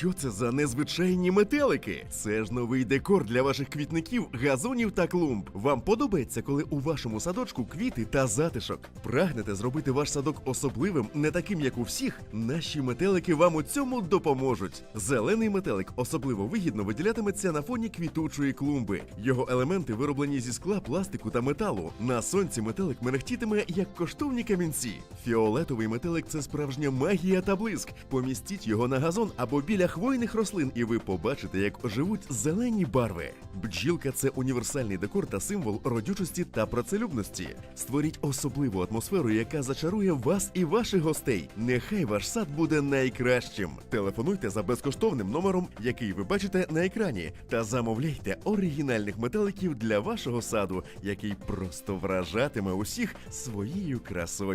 що це за незвичайні метелики? Це ж новий декор для ваших квітників, газонів та клумб. Вам подобається, коли у вашому садочку квіти та затишок. Прагнете зробити ваш садок особливим, не таким, як у всіх. Наші метелики вам у цьому допоможуть. Зелений метелик особливо вигідно виділятиметься на фоні квітучої клумби. Його елементи вироблені зі скла, пластику та металу. На сонці метелик мерехтітиме як коштовні камінці. Фіолетовий метелик це справжня магія та блиск. Помістіть його на газон або біля хвойних рослин, і ви побачите, як оживуть зелені барви. Бджілка це універсальний декор та символ родючості та працелюбності. Створіть особливу атмосферу, яка зачарує вас і ваших гостей. Нехай ваш сад буде найкращим. Телефонуйте за безкоштовним номером, який ви бачите на екрані, та замовляйте оригінальних метеликів для вашого саду, який просто вражатиме усіх своєю красою.